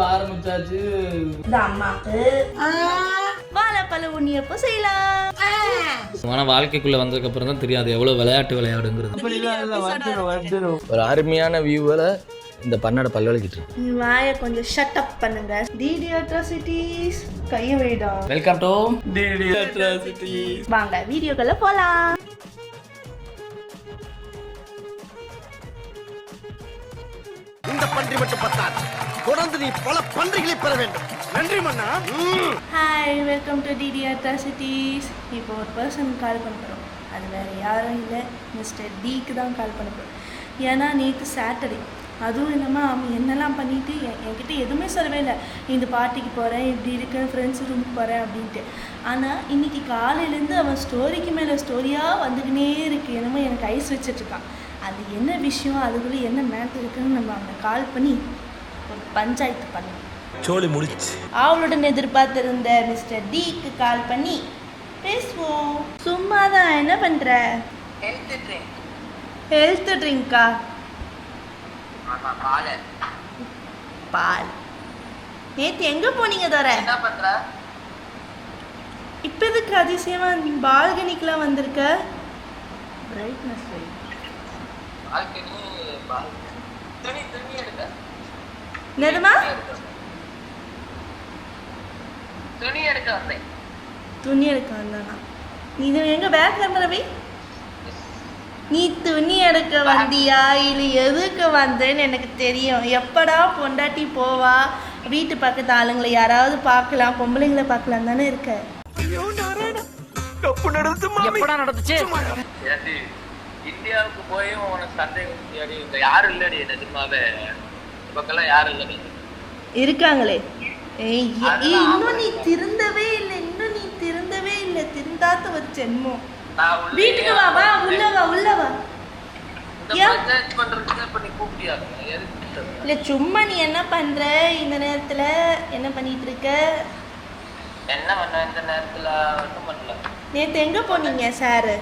இப்ப ஆரம்பிச்சாச்சு. இந்த அம்மாக்கு. வாழைப்பழ உண்ணியப்போ செய்யலாம்? ஆனா வாழ்க்கைக்குள்ள வந்ததுக்கு அப்புறம் தான் தெரியும் அது எவ்வளவு விளையாட்டு விளையாடுங்கிறது. ஒரு அருமையான வியூவில் இந்த பண்ணோட பல்வழிக்கிட்டு இருக்கு. நீ வாயை கொஞ்சம் ஷட் அப் பண்ணுங்க. டிடி அட்ராசிட்டிஸ் கையை வைடா. வெல்கம் டு வாங்க வீடியோக்குள்ள போலாம். இந்த பன்றி மட்டும் பத்தாது. தொடர்ந்து நீ பல பன்றிகளை பெற வேண்டும். நன்றி மன்னா. Hi welcome to DD atrocities இப்போ ஒரு பர்சன் கால் பண்ண போகிறோம் அது வேறு யாரும் இல்லை. மிஸ்டர் டிக்கு தான் கால் பண்ண ஏன்னா நேற்று சாட்டர்டே அதுவும் இல்லாமல் அவன் என்னெல்லாம் பண்ணிட்டு என் என்கிட்ட எதுவுமே சொல்லவே இல்லை. இந்த பார்ட்டிக்கு போகிறேன் இப்படி இருக்கேன் ஃப்ரெண்ட்ஸ் ரூமுக்கு போகிறேன் அப்படின்ட்டு. ஆனால் இன்னைக்கு காலையிலேருந்து அவன் ஸ்டோரிக்கு மேலே ஸ்டோரியாக வந்துக்கினே இருக்கு. என்னமோ எனக்கு ஐஸ் வச்சிட்ருக்கான் அது என்ன விஷயம் அதுக்குள்ளே என்ன மேட்டர் இருக்குன்னு நம்ம அவனை கால் பண்ணி ஒரு பஞ்சாயத்து பண்ணணும். சோழி முடிச்சு அவளுடன் எதிர்பார்த்திருந்த மிஸ்டர் டிக்கு கால் பண்ணி பேசுவோம். சும்மா தான் என்ன பண்ற? ஹெல்த் ட்ரிங்க் ஹெல்த் ட்ரிங்க்கா பால். நேற்று எங்கே போனீங்க தோற என்ன பண்ற? இப்போ எதுக்கு அதிசயமா பால்கனிக்கெலாம் வந்திருக்க? பிரைட்னஸ் வாழ்க்கை துணி துணி எடுக்க என்னதுமா துணி எடுக்க. வந்தேன் துணி எடுக்க வந்தானா நீ இது எங்க பேக் நீ துணி எடுக்க வந்தியா? இல்லை எதுக்கு வந்தேன்னு எனக்கு தெரியும். எப்படா பொண்டாட்டி போவா? வீட்டு பக்கத்து ஆளுங்களை யாராவது பார்க்கலாம். பொம்பளைங்களை பார்க்கலாம் தானே இருக்க? எப்படா நடந்துச்சு? இந்தியாவுக்கு போய் உனக்கு சந்தேகம் இந்த யாரும் இல்லடி நிஜமாவே பக்கம்லாம் யாரும் இல்லடி. இருக்காங்களே. இன்னும் நீ திருந்தவே இல்லை. இன்னும் நீ திருந்தவே இல்லை. திருந்தாத ஒரு ஜென்மம் வீட்டுக்கு வா வா உள்ள வா உள்ள வா. இல்லை சும்மா நீ என்ன பண்ற? இந்த நேரத்துல என்ன பண்ணிட்டு இருக்க? என்ன பண்ண இந்த நேரத்துல? ஒன்றும் பண்ணல. நேத்து எங்க போனீங்க சார்?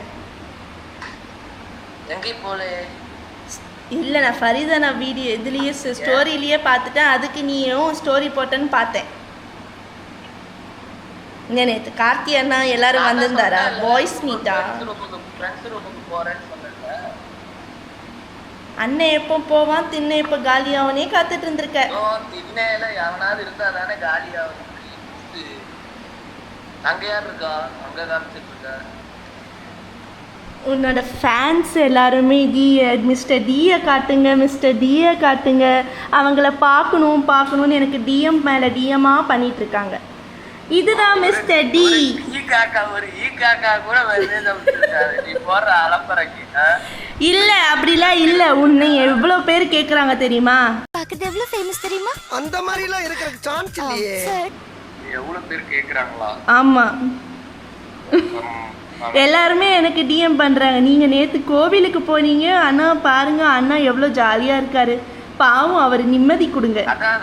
எங்கேயும் போலே இல்லை நான் ஃபரிதா நான் வீடியோ இதுலேயே ஸ்டோரியிலேயே பார்த்துட்டேன். அதுக்கு நீயும் ஸ்டோரி போட்டேன்னு பார்த்தேன். இங்க நேற்று கார்த்தி அண்ணா எல்லாரும் வந்திருந்தாரா? பாய்ஸ் மீட்டா அண்ணன் எப்போ போவான்? தின்ன எப்போ காலியாவனே காத்துட்டு இருந்திருக்க. திண்ணையில எவனாவது இருந்தா தானே காலி ஆகும். அங்க யார் இருக்கா? அங்க காமிச்சிட்டு இருக்கா? உன்னோட ஃபேன்ஸ் எல்லாருமே டி மிஸ்டர் டியை காட்டுங்க மிஸ்டர் டியை காட்டுங்க. அவங்கள பார்க்கணும் பார்க்கணும்னு எனக்கு டிஎம் மேலே டிஎம்மாக பண்ணிட்டு இருக்காங்க இதுதான் மிஸ்டர் டி ஈ காக்கா ஒரு ஈ காக்கா கூட மெசேஜ் அனுப்பிச்சிருக்காரு நீ போடுற அலப்பறைக்கு ஆ? இல்லை அப்படிலாம் இல்லை. உன்னை எவ்வளோ பேர் கேட்குறாங்க தெரியுமா? பார்க்கறது எவ்வளவு ஃபேமஸ் தெரியுமா? அந்த மாதிரி எல்லாம் இருக்கிறதுக்கு சான்ஸ் இல்லையே. எவ்வளவு பேர் கேக்குறாங்களா? ஆமாம் எல்லாருமே எனக்கு டிஎம் பண்ணுறாங்க நீங்கள் நேற்று கோவிலுக்கு போனீங்க அண்ணா பாருங்க அண்ணா எவ்வளோ ஜாலியாக இருக்காரு. பாவம் அவர் நிம்மதி கொடுங்க. அதான்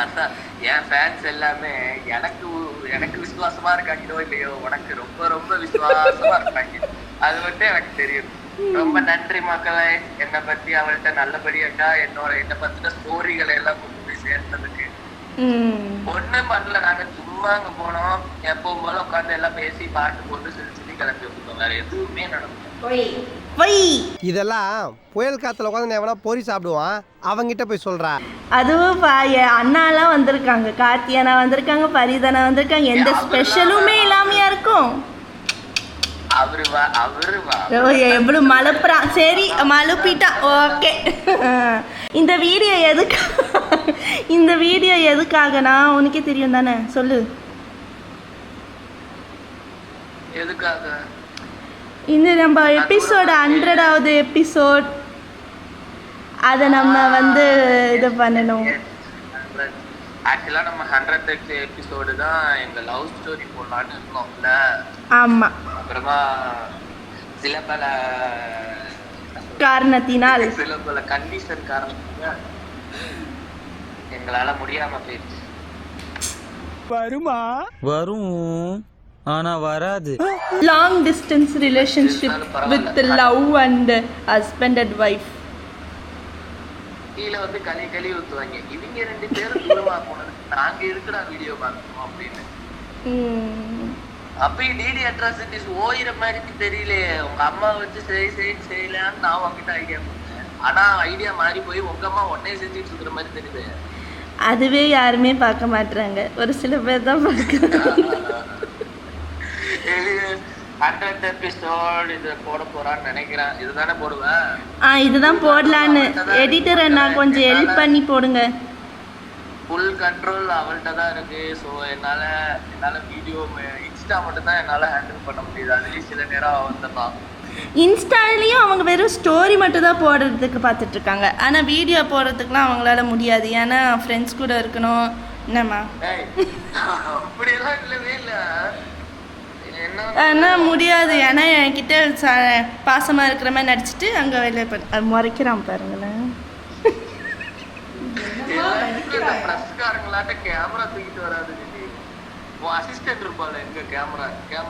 அதான். என் ஃபேன்ஸ் எல்லாமே எனக்கு எனக்கு விசுவாசமா இருக்காங்களோ இல்லையோ உனக்கு ரொம்ப ரொம்ப விசுவாசமா இருக்காங்க அது மட்டும் எனக்கு தெரியும். ரொம்ப நன்றி மக்களே. என்னை பத்தி அவள்கிட்ட நல்லபடியாக்கா என்னோட என்னை பத்தின ஸ்டோரிகளை எல்லாம் கொண்டு போய் சேர்த்ததுக்கு. ம். ஒண்ணும் பண்ணல. நாங்க சும்மா அங்க போனோம். எப்பவும் போல உட்காந்து எல்லாம் பேசி பாட்டு போட்டு சிரிச்சு கிளம்பி வேற எதுவுமே இதெல்லாம் புயல் காத்துல உட்காந்து எவனா பொறி சாப்பிடுவான்? அவங்கிட்ட போய் சொல்றா. அதுவும் அண்ணாலாம் வந்திருக்காங்க. கார்த்தி அண்ணா வந்திருக்காங்க பரிதனா வந்திருக்காங்க. எந்த ஸ்பெஷலுமே இல்லாமையா இருக்கும். எவ்வளவு மலுப்புறான் சரி மலுப்பிட்டான் ஓகே. இந்த வீடியோ எதுக்கு இந்த வீடியோ எதுக்காகனா உனக்கே தெரியும் தானே சொல்லு. எதுக்காக இந்த நம்ம எபிசோடு ஹண்ட்ரடாவது எபிசோட் அதை நம்ம வந்து இது பண்ணணும். ஆக்சுவலா நம்ம ஹண்ட்ரட் எபிசோடு தான் எங்க லவ் ஸ்டோரி போடலான்னு இருக்கோம்ல. ஆமாம் அப்புறமா சில பல காரணத்தினால். சில பல கண்டிஷன் காரணமாக எங்களால முடியாம போயிடுச்சு. வரும். ஆனா வராது. Long distance relationship with love and husband and wife கீழே வந்து களி களி ஊத்துவாங்க. இவங்க ரெண்டு பேரும் தூரமா போனது. நாங்க இருக்குடா வீடியோ பார்க்கணும் அப்படின்னு. ம். அப்பயும் டிடி அட்ராசிட்டிஸ் ஓயிற மாதிரி தெரியலையே. உங்க அம்மா வச்சு சரி சரி செய்யலான்னு நான் உங்ககிட்ட ஐடியா கொடுத்தேன். ஆனா ஐடியா மாறி போய் உங்க அம்மா உடனே செஞ்சுட்டு இருக்கிற மாதிரி தெரியுது. அதுவே யாருமே பார்க்க மாட்றாங்க. ஒரு சில பேர் தான் பார்க்குறாங்க ஹண்ட்ரட் எபிசோட் இது போட போறான்னு நினைக்கிறேன். இதுதானே போடுவேன் ஆ இதுதான் போடலான்னு. எடிட்டர் அண்ணா கொஞ்சம் ஹெல்ப் பண்ணி போடுங்க. ஃபுல் கண்ட்ரோல் அவள்கிட்ட தான் இருக்கு. ஸோ என்னால என்னால வீடியோ இன்ஸ்டா மட்டும் தான் என்னால ஹேண்டில் பண்ண முடியுது. அதுலயும் சில நேரம் வந்துட்டான் இன்ஸ்டாலேயும் அவங்க வெறும் ஸ்டோரி மட்டும் தான் போடுறதுக்கு பார்த்துட்டு இருக்காங்க ஆனால் வீடியோ போடுறதுக்குலாம் அவங்களால முடியாது. ஏன்னா ஃப்ரெண்ட்ஸ் கூட இருக்கணும். என்னம்மா? அப்படியெல்லாம் இல்லவே இல்ல. என்ன ஆனால் முடியாது. ஏன்னா என்கிட்ட ச பாசமாக இருக்கிற மாதிரி நடிச்சிட்டு அங்கே வெளியே பண்ண முறைக்கிறான் பாருங்களேன்.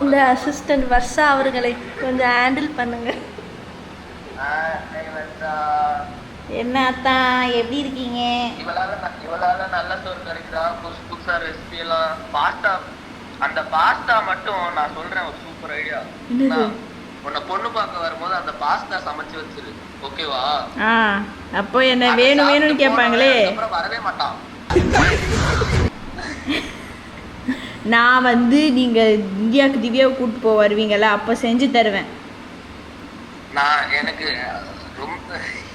இந்த அசிஸ்டன்ட் வர்ஷா அவர்களை கொஞ்சம் ஹேண்டில் பண்ணுங்க. என்ன அத்தா எப்படி இருக்கீங்க? இவளால நல்ல சோறு கிடைக்குதா புதுசு புதுசா ரெசிபி எல்லாம். பாஸ்தா அந்த பாஸ்தா மட்டும் நான் சொல்றேன் ஒரு சூப்பர் ஐடியா? உன்னை பொண்ணு பார்க்க வரும்போது அந்த பாஸ்தா சமைச்சு வச்சிரு ஓகேவா அப்போ என்ன வேணும் வேணும்னு கேட்பாங்களே. அப்புறம் வரவே மாட்டான். நான் வந்து நீங்கள் இந்தியாவுக்கு திவ்யாவை கூப்பிட்டு போக வருவீங்கல்ல அப்போ செஞ்சு தருவேன். நான் எனக்கு ரொம்ப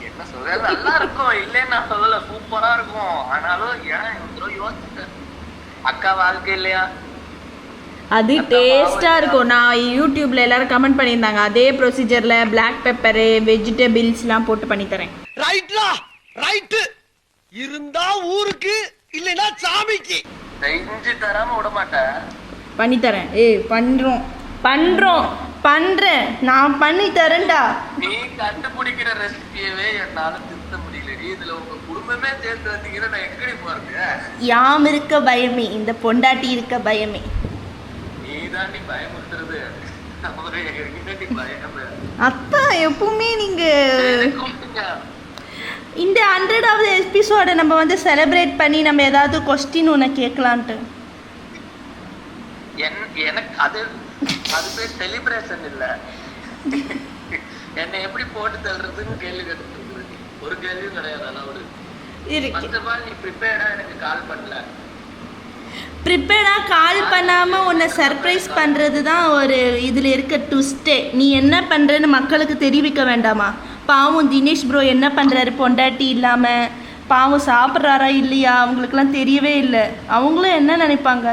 என்ன சொல்ற நல்லா இருக்கும். இல்லைன்னு நான் சொல்லல சூப்பரா இருக்கும். ஆனாலும் ஏன் தடவை யோசிச்சேன் அக்கா வாழ்க்கை இல்லையா? அது டேஸ்ட்டாக இருக்கும். நான் யூடியூப்பில் எல்லாரும் கமெண்ட் பண்ணியிருந்தாங்க. அதே ப்ரொசீஜரில் பிளாக் பெப்பரு வெஜிடபிள்ஸ்லாம் போட்டு பண்ணி தரேன். ரைட்லா ரைட்டு இருந்தா ஊருக்கு இல்லைன்னா சாமிக்கு. செஞ்சு தராம விட மாட்டேன். பண்ணி தரேன். ஏய் பண்ணுறோம் பண்ணுறோம் பண்ணுறேன் நான் பண்ணி தரேன்டா. நீ கண்டுபிடிக்கிற ரெசிபியவே என்னால திருத்த முடியல நீ இதுல உங்க குடும்பமே சேர்த்து வந்தீங்கன்னா நான் எங்கடி போறது? யாம் இருக்க பயமே. இந்த பொண்டாட்டி இருக்க பயமே. அத்தா எப்பவுமே கூப்பிட்டுங்க. இந்த ஹண்ட்ரடாவது எபிசோடை நம்ம வந்து செலிப்ரேட் பண்ணி நம்ம ஏதாவது கொஸ்டின் ஒன்று கேட்கலான்ட்டு. என்- எனக்கு அது அது பேர் செலிப்ரேஷன் இல்ல. என்னை எப்படி போட்டு தள்ளுறதுன்னு கேள்வி கேட்டு ஒரு கேள்வியும் கிடையாது இருக்கு. ஃபர்ஸ்ட் ஆஃப் ஆல் நீ ப்ரிப்பேர்டா எனக்கு கால் பண்ணல. ப்ரிப்பேர்டாக கால் பண்ணாமல் உன்னை சர்ப்ரைஸ் பண்ணுறது தான் ஒரு இதில் இருக்க ட்விஸ்ட்டே நீ என்ன பண்ணுறன்னு மக்களுக்கு தெரிவிக்க வேண்டாமா? பாவம் தினேஷ் ப்ரோ என்ன பண்ணுறாரு பொண்டாட்டி இல்லாமல் பாவம் சாப்பிட்றாரா இல்லையா? அவங்களுக்குலாம் தெரியவே இல்லை. அவங்களும் என்ன நினைப்பாங்க?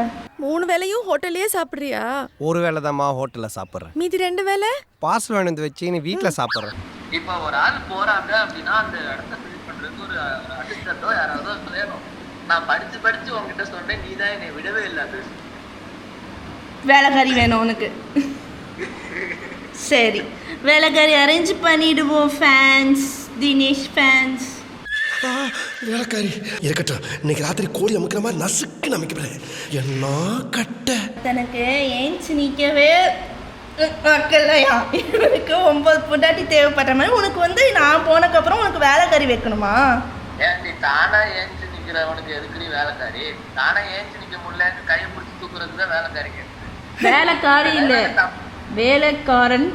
மூணு வேளையும் ஹோட்டல்லயே சாப்பிடுறியா? ஒரு வேளை தான்மா ஹோட்டலில் சாப்பிட்றேன். மீதி ரெண்டு வேளை? பார்சல் வாங்கி வச்சு நீ வீட்டில் சாப்பிட்றேன். இப்ப ஒரு ஆள் போறாங்க அப்படின்னா அந்த இடத்த ஃபில் பண்றதுக்கு ஒரு அசிஸ்டண்டோ யாராவதோ வேணும் நான் படிச்சு படிச்சு உன்கிட்ட சொன்னேன் நீ தான் என்னை விடவே இல்லை அது. வேலைக்காரி வேணும் உனக்கு. சரி. வேலைக்காரி அரேஞ்ச் பண்ணிடுவோம் ஃபேன்ஸ் தினேஷ் ஃபேன்ஸ் வேலைக்காரி. இருக்கட்டும் இன்னைக்கு ராத்திரி கோழி அமுக்கிற மாதிரி நசுக்கு நமைக்கிறேன் என்ன கட்ட? தனக்கு ஏஞ்சி நிற்கவே மக்கள்லையா இவனுக்கு ஒன்பது பொண்டாட்டி தேவைப்படுற மாதிரி உனக்கு வந்து நான் போனதுக்கப்புறம் உனக்கு வேலைக்காரி வைக்கணுமா? ஏன் நீ தானா ஏஞ்சி நிக்கிறவனுக்கு எதுக்குடி வேலைக்காரி? தானா ஏஞ்சி நிக்க முடியலன்னு கையை பிடிச்சி தூக்குறதுக்கு தான் வேலைக்காரிங்க வேலைக்காரி இல்லை. வேலைக்காரன்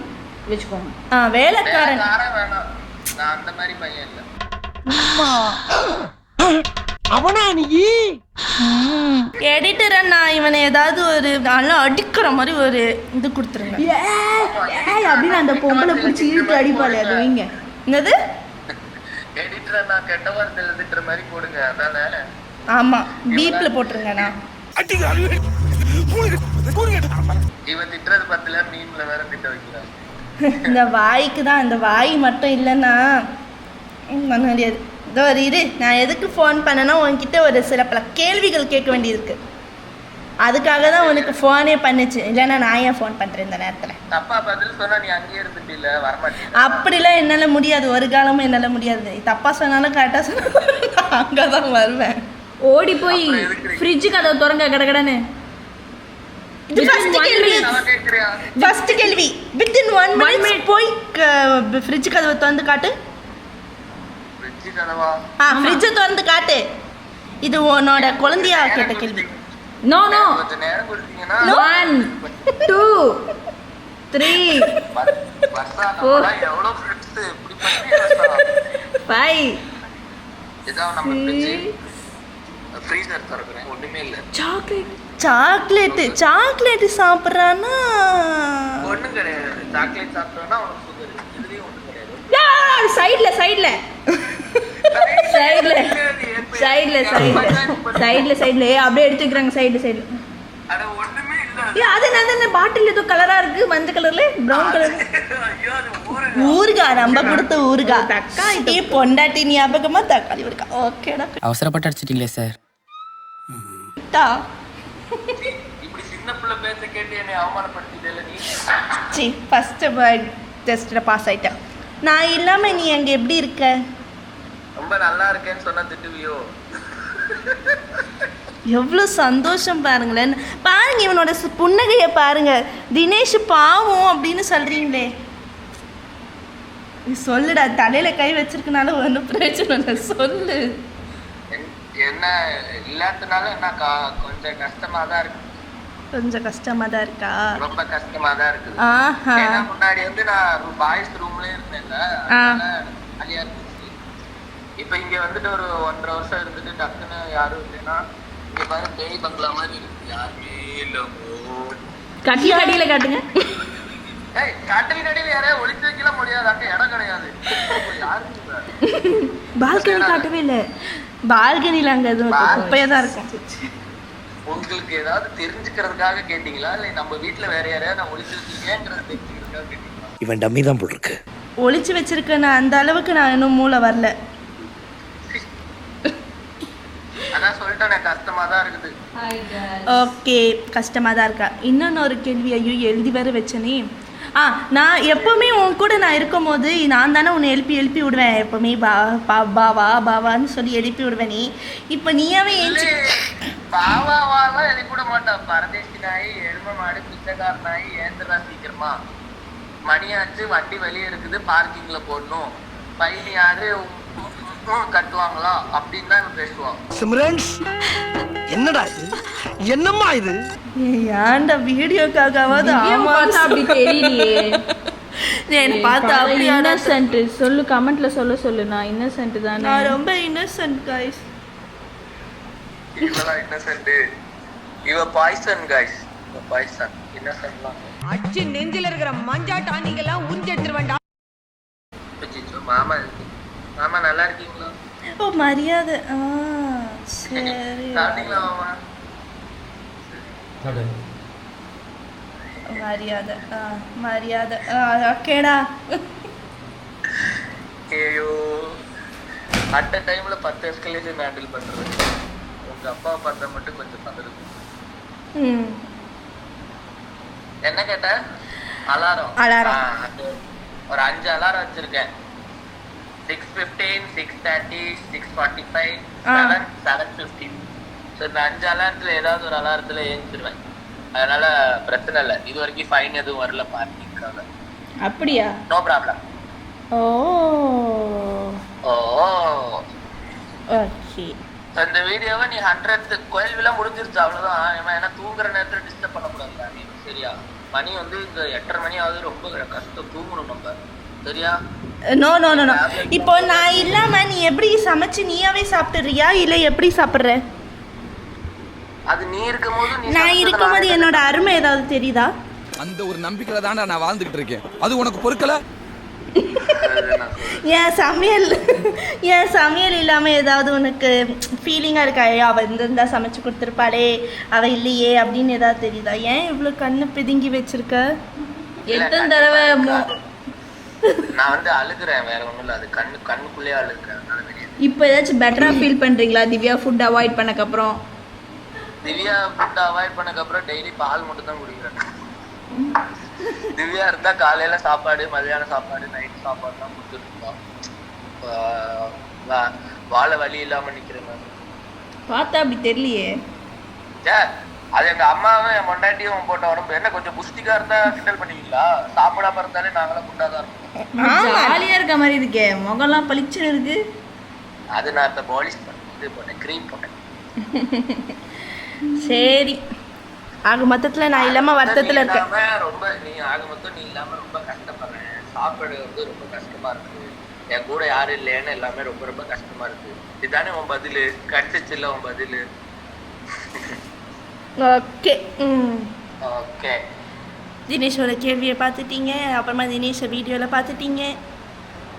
வச்சுக்கோங்க. ஆ வேலைக்காரன். வேணாம். நான் அந்த மாதிரி பையன் இல்லை. அவனா நீ? எடிட்டரை நான் இவனை ஏதாவது ஒரு நல்லா அடிக்கிற மாதிரி ஒரு இது கொடுத்துருங்க. ஏய் அப்படின்னு அந்த பொம்பளை பிடிச்சி இழுத்து அடிப்பாளே அது வைங்க. என்னது? எடிட்டரை நான் கெட்ட வார்த்தை எழுதிட்டுற மாதிரி போடுங்க அதானே? ஆமாம் பீப்பில் போட்டுருங்கண்ணா. இவன் திட்டுறது பத்துல மீன்ல வேற திட்ட வைக்கிறான். இந்த வாய்க்கு தான் இந்த வாய் மட்டும் இல்லைன்னா பண்ண முடியாது இதோ ஒரு இரு. நான் எதுக்கு ஃபோன் பண்ணேன்னா உன்கிட்ட ஒரு சில பல கேள்விகள் கேட்க வேண்டியிருக்கு. அதுக்காக தான் உனக்கு ஃபோனே பண்ணுச்சு. இல்லைன்னா நான் ஏன் ஃபோன் பண்ணுறேன் இந்த நேரத்தில்? தப்பா பதில் சொன்னா நீ அங்கேயே இருந்துட்டு இல்ல வரமாட்டேன் அப்படிலாம் என்னால் முடியாது. ஒரு காலமும் என்னால் முடியாது. தப்பாக சொன்னாலும் கரெக்டாக சொன்னாலும் அங்கே தான் வருவேன். ஓடி போய்? ஃப்ரிட்ஜு கதவை திறங்க கடகடன்னு. இது ஃபர்ஸ்ட் கேள்வி. கேள்வி. வித்தின் ஒன் மினிட் போய் ஃப்ரிட்ஜ் கதவை திறந்து காட்டு. ஃப்ரிட்ஜ் கதவா? ஆ ஃப்ரிட்ஜை திறந்து காட்டு. இது உன்னோட குழந்தையா கேட்ட கேள்வி. No no one two three பஸ்ஸா? ஃபைவ் சாக்லேட் சாக்லேட்டு சாக்லேட்டு சாப்பிட்றான்னா ஒண்ணும் கிடையாது. சாக்லேட் கிடையாது. சைடுல சைடுல சைடுல சைடுல சைடுல சைடுல சைடுல அப்படியே எடுத்துக்கிறாங்க சைடுல சைடுல அட ஒண்ணுமே இல்ல. ஏ அது என்ன பாட்டில் ஏதோ கலரா இருக்கு மஞ்சள் கலர்ல பிரவுன் கலர் ஐயோ அது ஊரு ஊறுகாய் நம்ம கொடுத்த ஊறுகாய். தக்காளி பொண்டாட்டி ஞாபகமா தக்காளி ஊறுகாய். ஓகேடா. அவசரப்பட்டு அடிச்சிட்டீங்களே சார் டா இப்படி சின்ன பிள்ளை பேச கேட்டு என்னை அவமானப்படுத்திட்டே நீ? சி ஃபஸ்ட்டு டெஸ்ட்டில் பாஸ் ஆயிட்டேன். நான் இல்லாமல் நீ அங்கே எப்படி இருக்க? ரொம்ப நல்லா இருக்கேன்னு சொன்னா திட்டுவியோ? எவ்வளோ சந்தோஷம் பாருங்களேன். பாருங்க இவனோட புன்னகையை பாருங்க. தினேஷ் பாவம் அப்படின்னு சொல்றீங்களே. நீ சொல்லுடா தலையில கை வச்சிருக்கனால ஒன்றும் பிரச்சனை இல்லை. சொல்லு. என்- என்ன இல்லாதனால என்ன கா- கொஞ்சம் கஷ்டமா தான் இருக்கு. கொஞ்சம் கஷ்டமா தான் இருக்கா? ரொம்ப கஷ்டமா தான் ஏன்னா முன்னாடி வந்து நான் பாய்ஸ் ரூம்ல இருந்தேன்ல. அதனால இப்ப இங்க வந்துட்டு ஒரு ஒன்றரை வருஷம் இருந்துட்டு டக்குன்னு யாரும் இல்லைன்னா இங்க பாரு பேய் பங்களா மாதிரி இருக்கு. யாருமே இல்ல கட்டில கடியில காட்டுங்க. ஏய் காட்டலி நடியில் யாரையும் ஒளிச்சு வைக்கலாம் முடியாது. அங்க இடம் கிடையாது. யாருமே இல்ல பால்கனி காட்டவே இல்லை. பால்கனியில் அங்கே எதுவும் குப்பையாக தான் இருக்கும். உங்களுக்கு ஏதாவது தெரிஞ்சுக்கிறதுக்காக கேட்டீங்களா? இல்லை நம்ம வீட்ல வேற யாரையாவது நான் ஒளிச்சு வச்சிருக்கேங்கிறத தெரிஞ்சுக்கிறதுக்காக கேட்டீங்களா? இவன் டம்மி தான் போல் இருக்கு. ஒளிச்சு வச்சிருக்கேன் நான் அந்த அளவுக்கு நான் இன்னும் மூளை வரல. அதான் சொல்லிட்டேன் எனக்கு கஷ்டமா தான் இருக்குது. ஓகே கஷ்டமாக தான் இருக்கா? இன்னொன்று ஒரு கேள்வி ஐயோ எழுதி வேற வச்சனே. ஆ நான் எப்போவுமே உன் கூட நான் இருக்கும்போது நான் தானே உன்னை எழுப்பி எழுப்பி விடுவேன். எப்போவுமே பா பா பாவா பாவான்னு சொல்லி எழுப்பி விடுவேன் நீ. இப்போ நீயாவே ஏஞ்சி பாவாவாலாம் எழுதி கூட மாட்டான். பரதேசி நாய் எரும மாடு பிச்சைக்கார நாய் ஏந்திரா சீக்கிரமா. மணியாச்சு வண்டி வெளியே இருக்குது பார்க்கிங்ல போடணும். பையன் யாரு? உம் கட்டுவாங்களா? அப்படின்னு தான் பேசுவான். சிம்ரன்ஸ் என்னடா இது? என்னம்மா இது? ஏன்டா வீடியோக்காகவாது திவ்யாவை பார்த்தா அப்படி தெரியலையே. என்னை பார்த்தா இன்னசென்ட் சொல்லு கமெண்ட்ல சொல்ல சொல்லு. நான் இன்னசென்ட் தானே. நான் ரொம்ப இன்னசென்ட் கைஸ் இவெல்லாம் இன்னசென்ட் இவ பாய்சன் கைஸ் இவ பாய்சன் இன்னசென்ட்லாம் அச்சு நெஞ்சில இருக்கிற மஞ்சா டானிங்கெல்லாம் உறிஞ்சு எடுத்துருவேன்டா அச்சச்சோ, மாமா மரியாதை. ஆ சரி. மரியாதை. ஆ மரியாதை. ஆ ஓகேடா. ஐயோ. அட் டைம்ல பத்து எஸ்கலேஷன் ஹேண்டில் பண்றது. உங்க அப்பாவை பார்த்தா மட்டும் கொஞ்சம் ம். என்ன கேட்ட? அலாரம். Alarm. ஒரு அஞ்சு அலாரம் வச்சிருக்கேன். Six fifteen six thirty six forty five. Seven seven fifteen so இந்த அஞ்சு அலாரத்துல ஏதாவது ஒரு அலாரத்துல ஏஞ்சிருவேன். அதனால பிரச்சனை இல்லை. இது வரைக்கும் ஃபைன் எதுவும் வரல பார்க்கிங்காக அப்படியா? No problem oh. ஓ. ஓகே இந்த வீடியோவை நீ ஹண்ட்ரட் கோயில்விலாம் முடிஞ்சிருச்சு அவ்வளவுதான். ஏன்னா தூங்குற நேரத்துல டிஸ்டர்ப் பண்ணக்கூடாதுல்ல நீ சரியா? மணி வந்து இந்த எட்டரை மணி ஆகுது. ரொம்ப கஷ்டம். தூங்கணும் நம்ம. சரியா? நோ நோ நோ நோ இப்போ நான் இல்லாம நீ எப்படி சமைச்சு நீயாவே சாப்பிட்டுறியா? இல்லை எப்படி சாப்பிட்ற? அது நீ இருக்கும்போது நான் இருக்கும்போது என்னோட அருமை ஏதாவது தெரியுதா? அந்த ஒரு நம்பிக்கையில தான்டா நான் வாழ்ந்துகிட்டு இருக்கேன். அது உனக்கு பொறுக்கல? என் சமையல் என் சமையல் இல்லாமல் ஏதாவது உனக்கு ஃபீலிங்காக இருக்கா? ஐயோ அவள் இருந்திருந்தா சமைச்சு கொடுத்துருப்பாளே அவள் இல்லையே அப்படின்னு ஏதாவது தெரியுதா? ஏன் இவ்வளோ கண்ணு பிதுங்கி வச்சிருக்க? எத்தனை தடவை நான் வந்து அழுகுறேன் வேற ஒண்ணும் இல்ல. அது கண்ணு கண்ணுக்குள்ளேயே அழுகுறேன். அதனால வெளியே இப்போ ஏதாச்சும் பெட்டரா ஃபீல் பண்றீங்களா? திவ்யா ஃபுட் அவாய்ட் பண்ணக்கு அப்புறம் திவ்யா ஃபுட் அவாய்ட் பண்ணக்கு அப்புறம் டெய்லி பால் மட்டும் தான் குடிக்கிறேன். திவ்யா இருந்தா காலையில சாப்பாடு மதியானம் சாப்பாடு நைட் சாப்பாடு தான் கொடுத்துட்டு வா- வாழ வழி இல்லாம நிக்கிறேன் பார்த்தா அப்படி தெரியலையே. சே, அது எங்க அம்மாவும் என் பொண்டாட்டியும் போட்ட உடம்பு. என்ன கொஞ்சம் புஷ்டிக்கா இருந்தா கிண்டல் பண்ணுவீங்களா சாப்பிடாம இருந்தாலே நாங்களாம் குண்டாதான் இருக்கோம் ஜாலியா இருக்க மாதிரி இருக்கே. முகம்லாம் பளிச்சுன்னு இருக்கு. அது நான் இப்போ பாலிஷ் பண்ணேன் இது போட்டேன் க்ரீம் போட்டேன். சரி. ஆக மொத்தத்தில் நான் இல்லாமல் வருத்தத்தில் நீ இருக்கேன் இல்லாம ரொம்ப நீ ஆக மொத்தம் நீ இல்லாம ரொம்ப கஷ்டப்படுறேன். சாப்பாடு வந்து ரொம்ப கஷ்டமா இருக்கு. என் கூட யாரும் இல்லைன்னு எல்லாமே ரொம்ப ரொம்ப கஷ்டமா இருக்கு. இதுதானே உன் பதிலு? கிடைச்சிச்சுல்ல உன் பதிலு? ஓகே ம் ஓகே தினேஷோட கேள்வியை பார்த்துட்டீங்க அப்புறமா தினேஷை வீடியோவில் பார்த்துட்டீங்க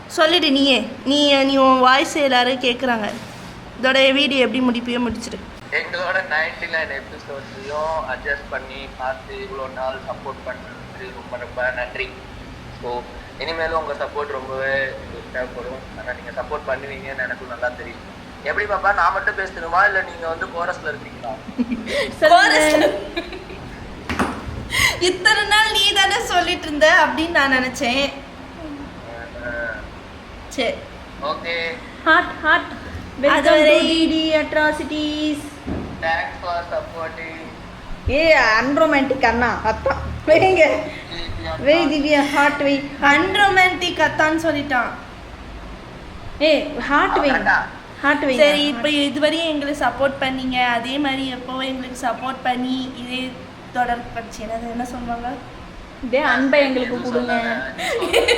சொல்லிடு நீயே நீ நீ உன் வாய்ஸ் எல்லாரும் கேட்குறாங்க இதோட வீடியோ எப்படி முடிப்பியோ முடிச்சிடு எங்களோட நைன்டி நைன் எபிசோட்ஸையும் அட்ஜஸ்ட் பண்ணி பார்த்து இவ்வளோ நாள் சப்போர்ட் பண்ணுறதுக்கு ரொம்ப ரொம்ப நன்றி ஸோ இனிமேலும் உங்கள் சப்போர்ட் ரொம்பவே தேவைப்படும் ஆனால் நீங்கள் சப்போர்ட் பண்ணுவீங்கன்னு எனக்கும் நல்லா தெரியும் எப்படி பாப்பா? நான் மட்டும் பேசணுமா இல்லை நீங்கள் வந்து கோரஸில் இருக்கீங்களா? இத்தனை நாள் நீ தானே சொல்லிட்டு இருந்த அப்படின்னு நான் நினச்சேன். சரி okay DD atrocities thanks for supporting a unromantic அண்ணா அத்தான். வைங்க. வை திவ்யா ஹார்ட் வை. அன்ரொமான்டிக் அத்தான்னு சொல்லிட்டான். ஏ ஹார்ட் வை அதான்டா. ஹார்ட் வை சரி இப்போ இதுவரையும் எங்களுக்கு சப்போர்ட் பண்ணீங்க. அதே மாதிரி எப்போவும் எங்களுக்கு சப்போர்ட் பண்ணி இதே தொடர் பற்றி என்னது என்ன சொல்லுவாங்க? இதே அன்பை எங்களுக்கு கொடுங்க.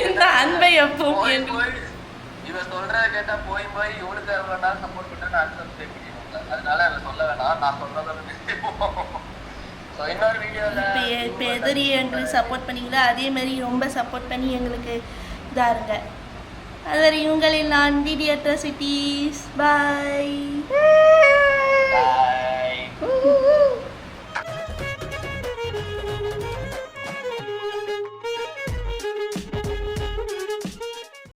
இந்த அன்பை போய் இவன் சொல்றத கேட்டா போய் போய் இவனுக்கு எவ்வளவு நாள் சப்போர்ட் பண்ணா நான் சப்ஸ்கிரைப் பண்ணிடுவாங்க அதனால இவன் சொல்ல வேணாம். நான் சொல்றதை இன்னொரு வீடியோல இப்போ இப்போ எதிரி எங்களுக்கு சப்போர்ட் பண்ணீங்களோ? அதே மாதிரி ரொம்ப சப்போர்ட் பண்ணி எங்களுக்கு இதாக இருங்க அதுவரை உங்களில் நான் டிடி அட்ராசிட்டிஸ் பாய்.